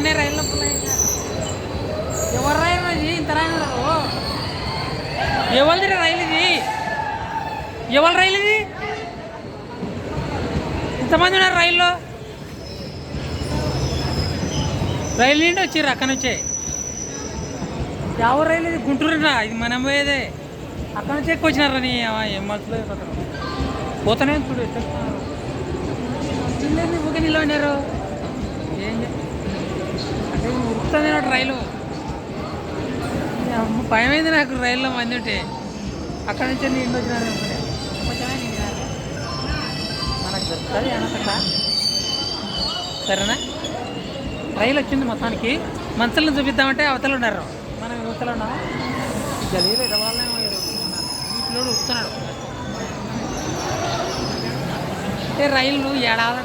అమ్మ రైల్లో ఎవరు రైలు ఇది? ఇంత రైలు ఎవరిది రైలు ఇది? ఎవరి రైలు ఇది? ఇంతమంది ఉన్నారు రైల్లో. రైలు నుండి వచ్చిర్రు అక్కడ నుంచే. ఎవరు రైలు ఇది? గుంటూరురా ఇది మనం పోయేదే. అక్కడ నుంచి ఎక్కువ వచ్చినారా నీ ఏం మనుషులు పోతానే చూడు ఎట్లా వస్తున్నారు. ఊకే నిలబడినారు. ఏం చే- వస్తుంది నాకు రైలు. భయం అయింది భయమైంది నాకు రైల్లో మంది ఉంటే. అక్కడ నుంచి నేను వచ్చినారు అనుకునే. మనకు దొరుకుతుంది అనకుండా సరేనా? రైలు వచ్చింది మొత్తానికి. మనుషులను చూపిద్దామంటే అవతల ఉన్నారు. మనం యువతలు ఉన్నాము? గలీలో ఇరవాళ్ళే ఈ పిల్లడు ఉడుతున్నాడు అంటే రైళ్ళు ఏడాది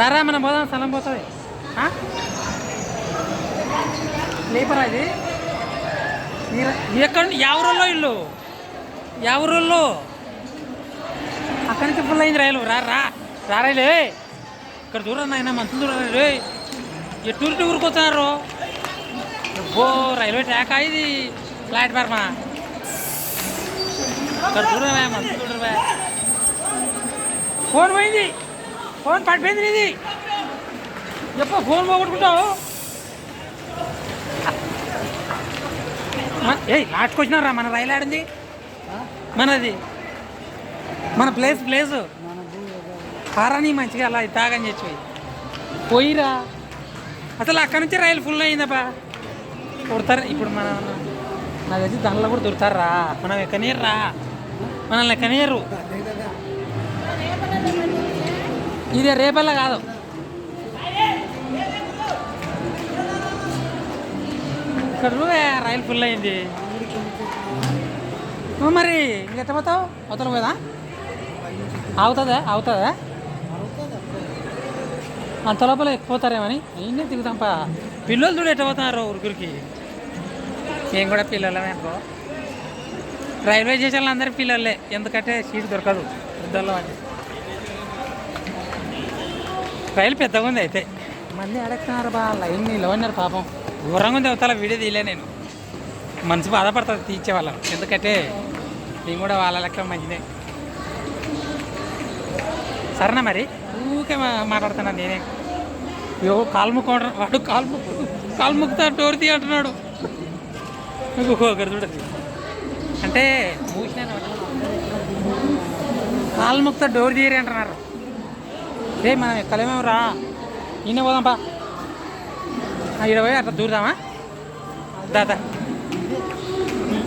రారా మనం పోదాం స్థలం పోతుంది. లేపరా ఇది? ఎక్కడ ఎవరుల్లో ఇల్లు ఎవరుల్లో అక్కడి నుంచి ఫుల్ అయింది రైలు. రా రా. రా రైలు ఏయ్. ఇక్కడ చూడండి నాయన మంచులు చూడండి రే ఎట్టూరి టూరుకు వస్తున్నారు? ఓ రైల్వే ట్రాక్ ఇది? ప్లాట్ఫార్మా ఇక్కడ చూడవా మంచులు చూడవా ఫోన్ పోయింది. ఫోన్ పడిపోయింది ఇది ఎప్పుడు ఫోన్ పోగొట్టుకుంటావు? ఏ ఏయ్ లాస్ట్కి వచ్చినారా మన రైలు ఆడింది? మనది? మన ప్లేస్ ప్లేస్? పారాని మంచిగా అలా తాగని చెప్పి. పోయిరా. అసలు అక్కడి నుంచి రైలు ఫుల్ అయిందబ్బా. కొడతారు ఇప్పుడు మన నాకు తెలిసి దానిలో కూడా దొరుకుతారా? మనం ఎక్కనేర్రా మనల్ని ఎక్కనేరు ఇది రేపల్ల కాదు. ఇక్కడ రైలు ఫుల్ అయింది. నువ్వు మరి ఇంకెట్ట పోతావు? అవతల పోదా? అవుతుందా అవుతుందా అంత లోపల ఎక్కిపోతారేమని నేనే దిగుతాంపా పిల్లలు చూడు ఎట్ట పోతున్నారు ఉరుగురికి మేము కూడా పిల్లలమే అనుకో రైల్వే స్టేషన్లో అందరి పిల్లలే. ఎందుకంటే సీట్ దొరకదు. పెద్దల్లో అంటే రైలు పెద్దగా ఉంది అయితే. మళ్ళీ అడగతున్నారు బా? లైన్ నిలవన్నారు పాపం. ఘోరంగా ఉంది అవతల వీడియో తీయలే నేను. మనసు బాధపడుతుంది తీర్చే వాళ్ళం ఎందుకంటే నేను కూడా వాళ్ళ లెక్క మంచిదే. సరేనా మరి? ఊకే మా- మాట్లాడుతున్నాను నేనే. అయ్యో కాలు వాడు కాల్ముక్కు కాల్ముక్తా కాలు డోర్ తీ అంటున్నాడు. ఒకరు చూడదు అంటే మూసినాను కాలు డోర్ తీయరి అంటున్నారు. ఏ మనం ఎక్కలేమేమో రా. ఈయన పోదాంపా ఇరవై పోయి అట్లా దూరదామా? దాదా.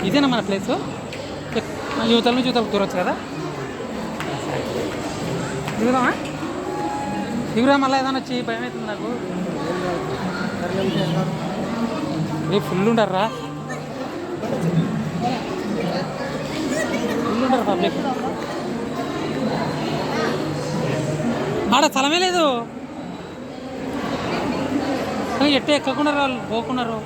ఇదేనా మన ప్లేసు యువతల నుంచి యువతలకు దూరొచ్చు కదా? దిగుదామా దిగురా మళ్ళీ ఏదైనా వచ్చి భయం అవుతుంది నాకు. రేపు ఫుల్ ఉండర్రా ఫుల్ ఉండరు పబ్లిక్ ఆడ స్థలమే లేదు. ఎట్టే ఎక్కకున్నారు వాళ్ళు పోకున్నారు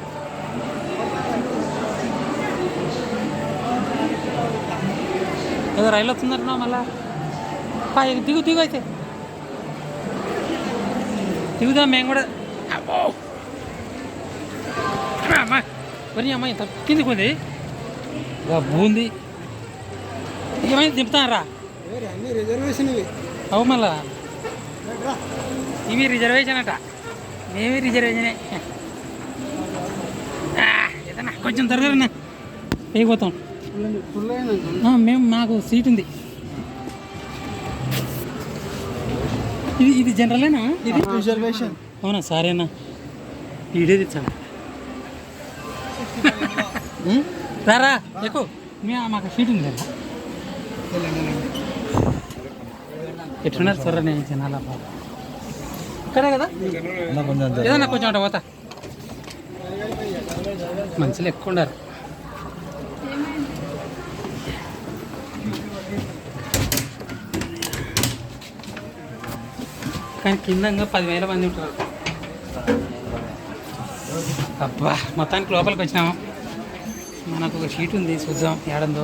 ఏదో రైలు వస్తుందంటున్నావు మళ్ళా? దిగు దిగు అయితే. దిగుదాం మేము కూడా. అమ్మో అమ్మా. మరి అమ్మాయి ఇంత కిందికి ఉంది ఉంది ఏమైంది దింపుతారా అన్ని రిజర్వేషన్ ఇవి? అవు మళ్ళా. ఇవి రిజర్వేషన్ అట. మేమే రిజర్వేషనే ఏదన్నా కొంచెం త్వరగా అయినా మేము మాకు సీట్ ఉంది. ఇది ఇది జనరలేనా ఇది రిజర్వేషన్ అవునా సరేనా వీడియో తెచ్చాను రారా ఎక్కువ మీ మాకు సీట్ ఉంది కదా. ఎట్లున్నారు చూడరా నేను జనాల ఇక్కడే కదా? ఏదన్నా కొంచెం అటు పోతా. మనుషులు ఎక్కువ ఉండరు కానీ కింద పదివేల మంది ఉంటారు. అబ్బా మొత్తానికి లోపలికి వచ్చినాము. మనకు ఒక షీట్ ఉంది చూద్దాం ఏడందో.